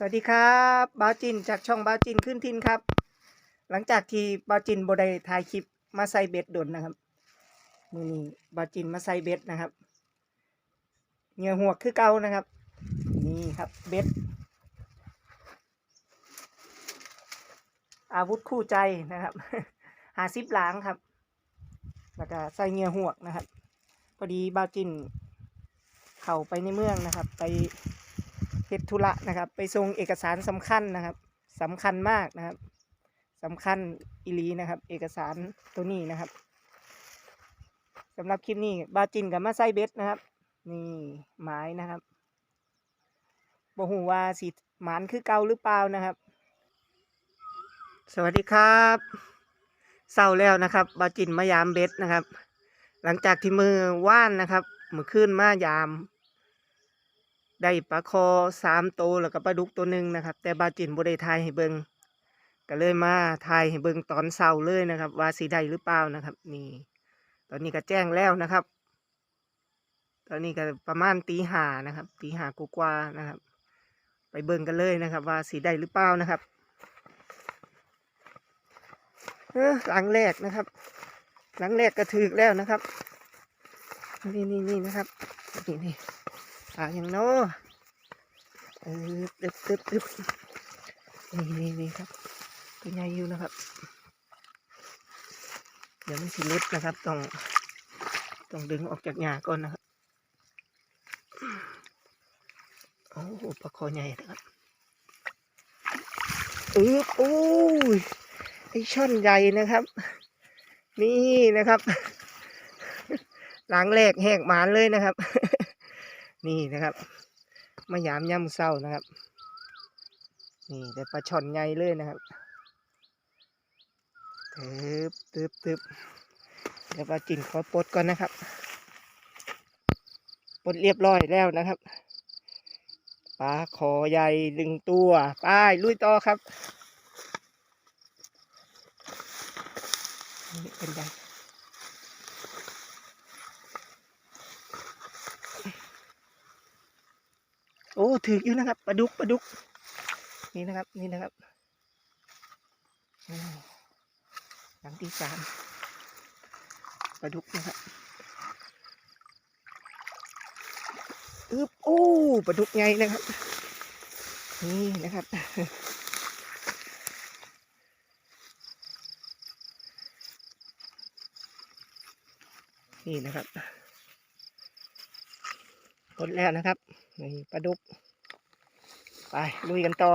สวัสดีครับบ้าจินจากช่องบ้าจินขึ้นทินครับ หลังจากที่บ้าจินโบได้ถ่ายคลิปมาใส่เบ็ดดนนะครับมือนี้บ้าจินมาใส่เบ็ดนะครับเหงื่อหัวกคือเก่านะครับ นี่ครับเบ็ด อาวุธคู่ใจนะครับหาซิปล้างครับ แล้วก็ใส่เหงื่อหัวกนะครับ พอดีบ้าจินเข้าไปในเมืองนะครับ ไป เฮ็ดธุระนะครับ ไปส่งเอกสารสำคัญนะครับสำคัญมากนะครับสำคัญอีลีนะครับ เอกสารตัวนี้นะครับสำหรับคลิปนี้บาจินกับมาไซเบสนะครับ นี่หมายนะครับบ่ฮู้ว่าสิหมานคือเก่าหรือเปล่านะครับ สวัสดีครับเศร้าแล้วนะครับ บาจินมายามเบสนะครับ หลังจากที่มือว่านนะครับมือขึ้นมายาม ได้ปลาคอสามตัวแล้วก็ปลาดุกตัวหนึ่งนะครับ แต่บาจินบ่ได้ทายให้เบิงก็เลยมาทายให้เบิงตอนเช้าเลยนะครับ ว่าสีได้หรือเปล่านะครับ นี่ ตอนนี้ก็แจ้งแล้วนะครับ ตอนนี้ก็ประมาณตีหานะครับตีหากว่าๆนะครับ ไปเบิงกันเลยนะครับ ว่าสีได้หรือเปล่านะครับเออหลังแรกนะครับ หลังแรกก็ถือแล้วนะครับ นี่นี่นี่นะครับนี่นี่ ปลาอย่างน้เออตึบตึบตึบนี่นี่นี่ครับตัวใหญ่อยู่นะครับ เดี๋ยวมันสิเล็ดนะครับ ต้องต้องดึงออกจากหญ้าก่อนนะครับโอ้ปลาคอใหญ่นะครับอือโอ้ยไอช่อนใหญ่นะครับ นี่นะครับ หลังแรกแหกหมานเลยนะครับ นี่นะครับ มายามย่ำเศร้านะครับ นี่แต่ปลาช่อนใหญ่เลยนะครับตึบตึบตึบเดี๋ยวปลาจินขอปลดก่อนนะครับปลดเรียบร้อยแล้วนะครับปลาคอใหญ่หนึ่งตัวไป้ายลุยต่อครับนี่เป็นไง ถืออยู่นะครับปลาดุกปลาดุก นี่นะครับ นี่นะครับหลังที่สามปลาดุกนะครับอึบโอ้ปลาดุกไงนะครับ นี่นะครับนี่นะครับหมดแล้วนะครับนี่ปลาดุก ไปลุยกันต่อ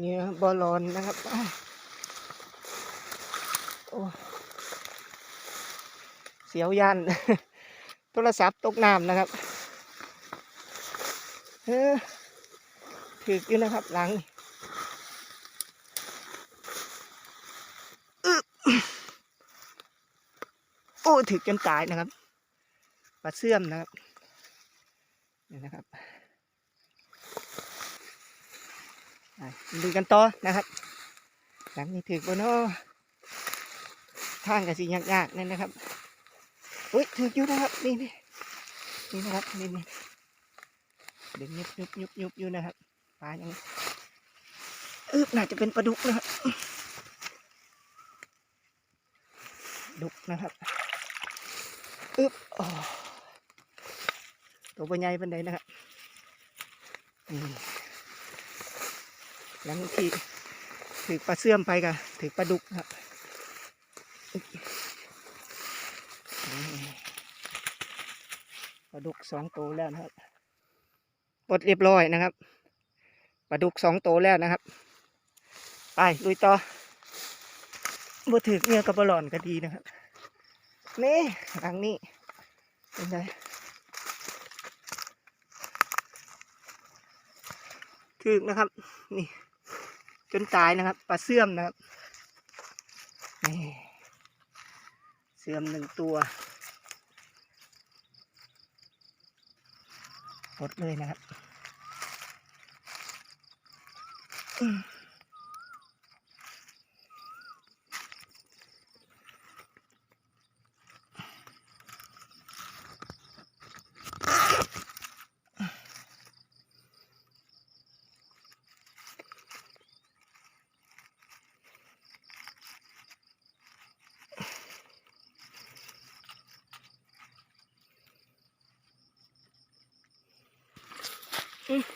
เนี่ยบอลอนนะครับโอ้เสียวยันโทรศัพท์ตกน้ำนะครับเออ ถืออยู่นะครับ หลังอึ๊บโอ้ถือจนตายนะครับปลาเสื่อมนะครับนี่นะครับดูกันต่อนะครับ หลังนี้ถือบนโนทางกับสิยากๆนี่นะครับอุ้ยถืออยู่นะครับนี่นี่นี่นะครับนี่นี่เดี๋ยวยุบยุบยุบยุบอยู่นะครับ ปลาอยังนี้อึบน่าจะเป็นปลาดุกนะครับดุกนะครับอึบอ๋อตัวใหญ่เป็นไดนะครับหลังที่ถือปลาเสื่อมไปกับถือปลาดุกนะครับปลาดุกสองตัวแล้วนะครับปลดเรียบร้อยนะครับ ปลาดุกสองโตวแล้วนะครับ ไปลุยต่อบ่ถือเนื้อกับบอลอนก็ดีนะครับ นี่หลังนี้เป็นไงถือนะครับ นี่ จนตายนะครับปลาเสื่อมนะครับนี่เสื่อมหนึ่งตัวหมดเลยนะครับ อื้อ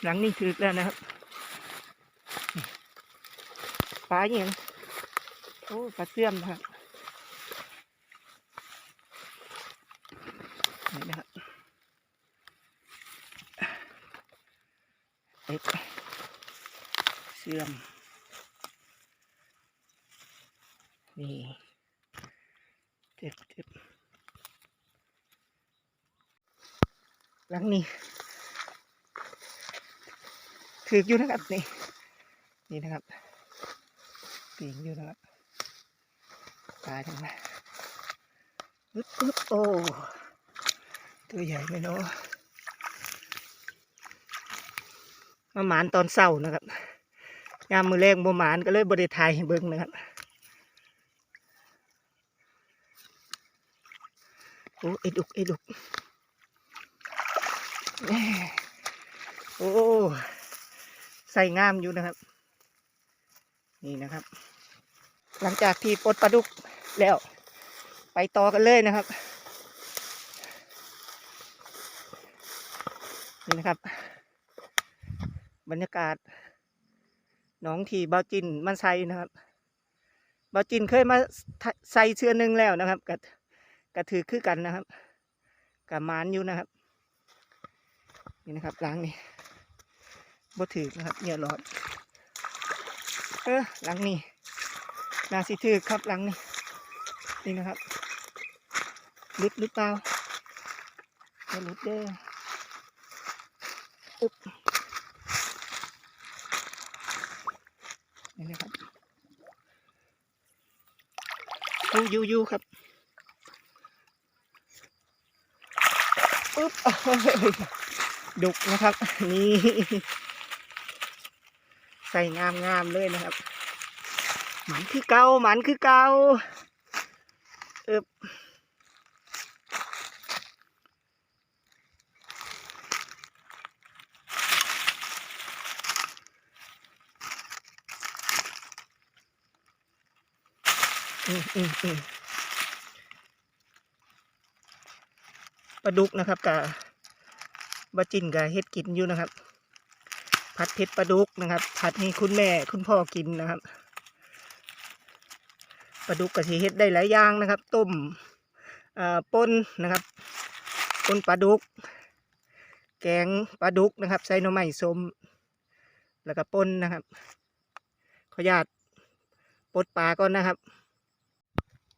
หลังนี้ถึกแล้วนะครับ ปลาอย่างโอ้ปลาเสื่อมนะครับนี่นะครับเอ็ดเสื่อม นี่เจ็บเจ็บหลังนี้ถืออยู่นะครับนี่นี่นะครับ ปีงอยู่นะครับตายทั้งนั้นอึ๊บอึ๊บโอ้ ตัวใหญ่ไหมเนาะมาหมานตอนเศร้านะครับยามมือแรงบ่หมานก็เลยบริทายเบิ้งนะครับโอ้ไอ้ดุกไอ้ดุกโอ้ ใส่งามอยู่นะครับ นี่นะครับ หลังจากที่ปลดปลาดุกแล้ว ไปต่อกันเลยนะครับ นี่นะครับ บรรยากาศหนองทีเบาจินมันไซนะครับเบาจินเคยมาใส่เชือหนึงแล้วนะครับกับกับถือคือกันนะครับกับมานอยู่นะครับ นี่นะครับล้างนี่บ่ถือนะครับอย่าหลอดเออหลังนี้ นาสิถือครับหลังนี้นี่นะครับลุดหรือเปล่าอย่หลุดเด้ออึ๊บนี่นะครับยูยูยูครับอึ๊บดุกนะครับ นี่ ใส่งามๆเลยนะครับ หมันคือเกาหมันคือเกาเอบอืมอืมอืมปลาดุกนะครับกับบะจินกับเฮ็ดกินอยู่นะครับ ผัดเผ็ดปลาดุกนะครับ ผัดให้คุณแม่คุณพ่อกินนะครับ ลาดุกกะทิเฮ็ดได้หลายอย่างนะครับ ต้มป่นนะครับป่นปลาดุก แกงปลาดุกนะครับ ใส่หน่อไม้ส้มแล้วก็ป่นนะครับ ขออนุญาตปลดปลาก่อนนะครับ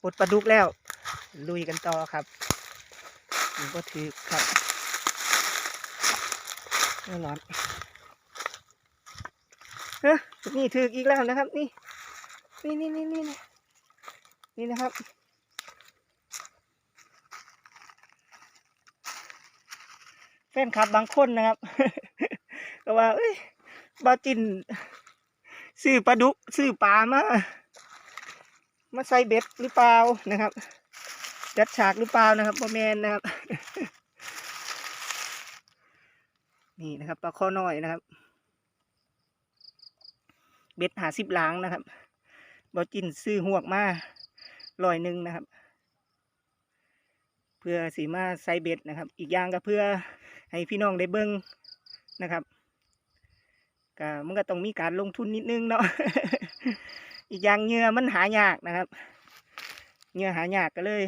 ปลดปลาดุกแล้ว ลุยกันต่อครับนี่ก็ถือครับร้อนเฮ้ยนี่ถืออีกแล้วนะครับ นี่ นี่นี่นี่นี่ นี่นะครับ แฟนคลับบางคนนะครับ ก็ว่า เอ้ยบาจินซื้อปลาดุกซื้อปลามา มาใส่เบ็ดหรือเปล่านะครับจัดฉากหรือเปล่านะครับพ่อแมนนะครับ นี่นะครับปลาข้อน้อยนะครับ เบ็ดหาสิบล้างนะครับบอจินซื้อหวกมา ลอยหนึ่งนะครับ เพื่อสีมาใส่เบ็ดนะครับ อีกอย่างก็เพื่อให้พี่น้องได้เบิ้งนะครับก็มันก็ต้องมีการลงทุนนิดนึงเนาะอีกอย่างเหงื่อมันหายากนะครับเหงื่อหายากก็เลย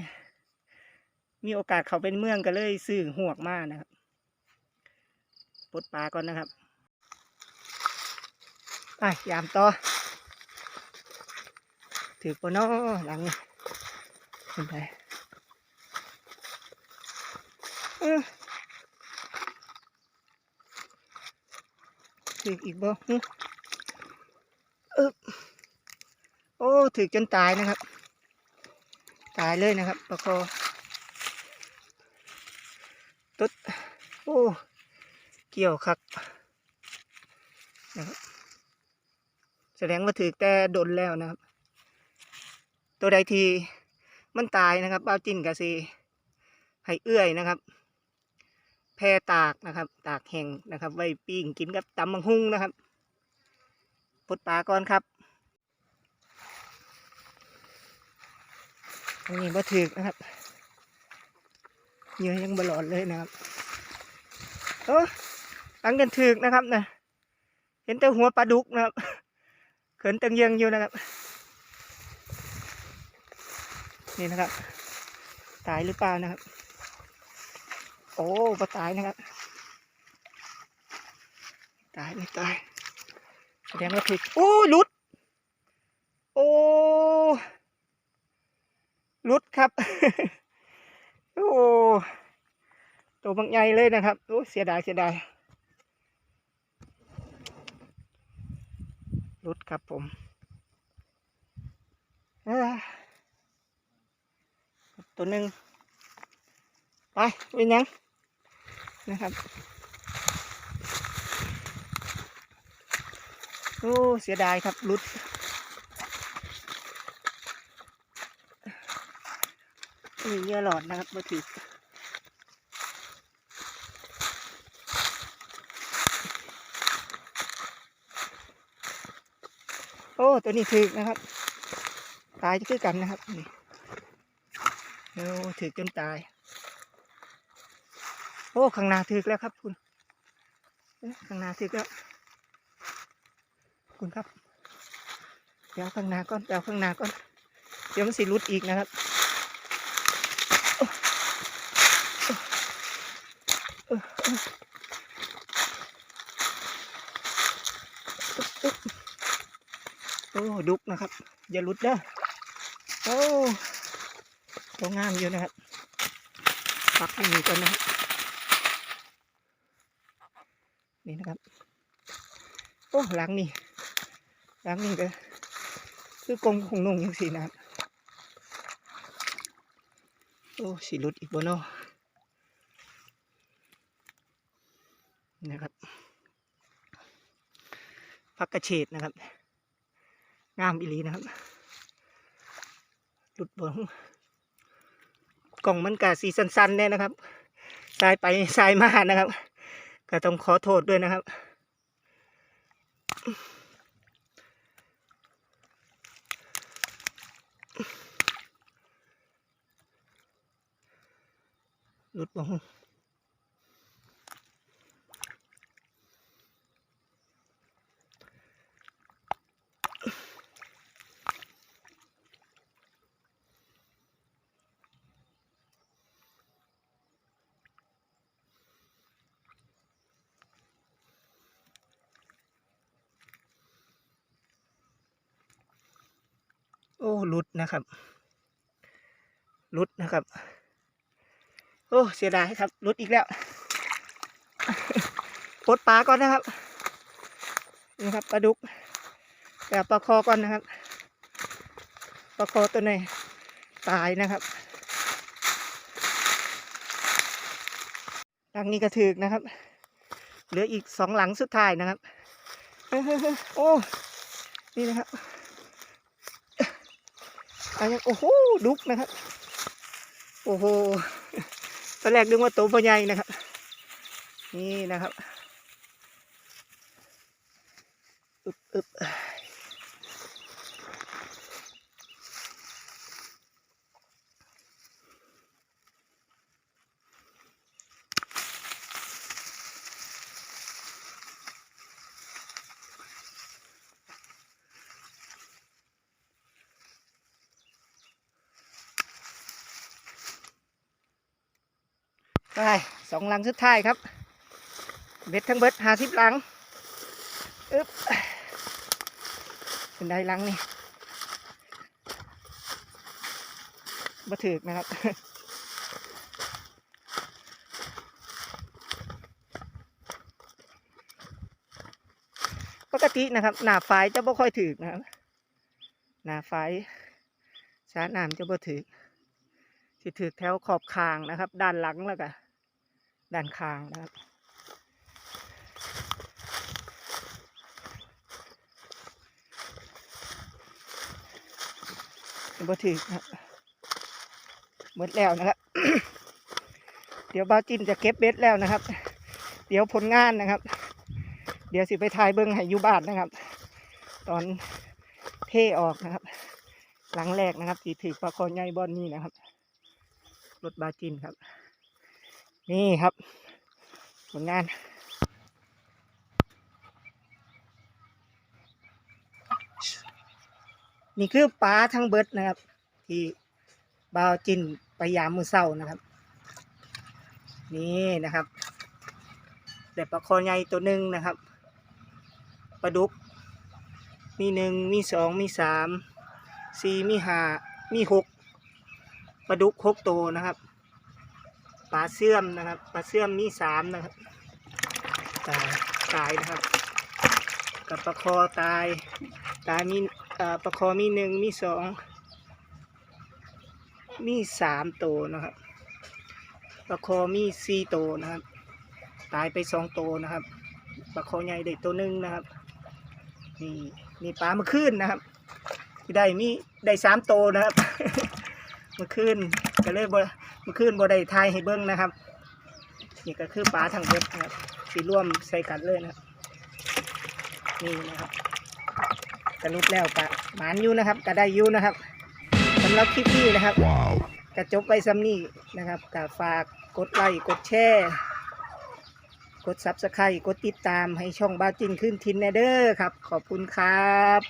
มีโอกาสเขาเป็นเมืองก็เลยซื้อหวกมากนะครับปลดปลาก่อนนะครับไปยามต่อถือปนอหลังนี่ ขึ้นไปถืออีกบ่อึ๊บโอ้ถือจนตายนะครับ ตายเลยนะครับปลาคอตุ๊ดโอ้เกี่ยวคักนะครับแสดงว่าถือแต่ดนแล้วนะครับ ตัวใดที มันตายนะครับเบ้าจิ้นกะซีให้เอื้อยนะครับ แพรตากนะครับ ตากแห้งนะครับ ไว้ปิ้งกินกับตำมังหุงนะครับปดปลาก่อนครับอันนี้บ่ถือนะครับเยื่อยังบลอดเลยนะครับโอ้ตั้งกันถือนะครับนะเห็นแต่หัวปลาดุกนะครับ เขินตังยังอยู่นะครับ นี่นะครับ ตายหรือเปล่านะครับ โอ้ปลาตายนะครับ ตายไม่ตาย แสดงว่าผิดโอ้ลุด โอ้ลุดครับ โอ้ตัวบางใหญ่เลยนะครับโอ้เสียดายเสียดายลุดครับผมอ้อ ตัวหนึ่งไปเป็นยังนะครับโอ้เสียดายครับลุดมีเยื่อหลอดนะครับมาถือโอ้ ตัวนี้ถือนะครับ ตายจะคือกันนะครับนี่ โอ้ถือจนตาย โอ้ข้างหน้าถือแล้วครับคุณข้างหน้าถือแล้วคุณครับเดี๋ยวข้างหน้าก่อนเดี๋ยวข้างหน้าก่อนเดี๋ยวมันสิรุดอีกนะครับโอ้ดุกนะครับ อย่าลุดเด้อโอ้ ตัวงามอยู่นะครับปักให้มีก่อนนะครับนี่นะครับ โอ้หลังนี่หลังนี่ก็คือกลมของนุ่งอย่างสีนะครับโอ้สีหลุดอีกบนเนาะนะครับพักกระเฉดนะครับ งามอีลีนะครับหลุดบน กล่องมันกะสีสันๆเนี่ยนะครับสายไปสายมานะครับ ก็ต้องขอโทษด้วยนะครับ หลุดบ้าง อ้ลุดนะครับลุดนะครับ โอ้เสียดายครับลุดอีกแล้วปลดปลาก่อนนะครับนี่ครับปลาดุกแต่ปลาคอก่อนนะครับปลาคอตัวไหนตายนะครับหลังนี้กระถือกนะครับ เหลืออีกสองหลังสุดท้ายนะครับ โอ้ นี่นะครับ อันยังโอ้โหดุกนะครับ โอ้โหตอนแรกนึกว่าตัวพ่อใหญ่นะครับ นี่นะครับ ไปสองลังสุดท้ายครับ เบ็ดทั้งเบ็ดหาสิบลังอึบเป็นได้ลังนี่บ่ถือกนะครับปกตินะครับ หน้าไฟจะบ่ค่อยถือกนะครับ หน้าไฟสาน้ำจะบ่ถือกสิถือกแถวขอบคางนะครับ ด้านหลังแล้วก็ ด้านคางนะครับ บ่ถือนะครับหมดแล้วนะครับ เดี๋ยวบ้าจินจะเก็บเบ็ดแล้วนะครับ เดี๋ยวผลงานนะครับ เดี๋ยวสิไปถ่ายเบิ้งให้อยู่บ้านนะครับ ตอนเทออกนะครับ หลังแรกนะครับที่ถือปลาคอใหญ่บอนนี่นะครับ รถบาจินครับ นี่ครับผลงาน นี่คือปลาทั้งเบิดนะครับ ที่บาวจินไปยามมือเศร้านะครับ นี่นะครับแต่ปลาคอใหญ่ตัวหนึ่งนะครับปลาดุก มีหนึ่งมีสองมีสามสี่มีห้ามีหกปลาดุกหกตัวนะครับ ลาเสื่อมนะครับปลาเสื่อมมีสามนะครับตายตายนะครับ กับปลาคอตายตายมีปลาคอมีหนึ่งมีสองมีสามตัวนะครับปลาคอมีสี่ตัวนะครับ ตายไปสองตัวนะครับปลาคอใหญ่เด็กตัวหนึ่งนะครับนี่นี่ปลาเมื่อคืนนะครับที่ได้มีได้สามตัวนะครับเมื่อคืนก็เลยบ่ เมื่อคืนบ่ได้ทายให้เบิ้งนะครับ นี่ก็คือปลาทางเบ็ดนะครับที่ร่วมใส่กันเลยนะครับ นี่นะครับกระลุดแล้วกะหมานอยู่นะครับก็ได้อยู่นะครับสำหรับคลิปนี้นะครับ Wow. กระจบไปซ้ำนี่นะครับกฝากกดไลค์กดแชร์กดซับสไครต์กดติดตามให้ช่องบ้าจินขึ้นทินแนเดอร์ครับ ขอบคุณครับ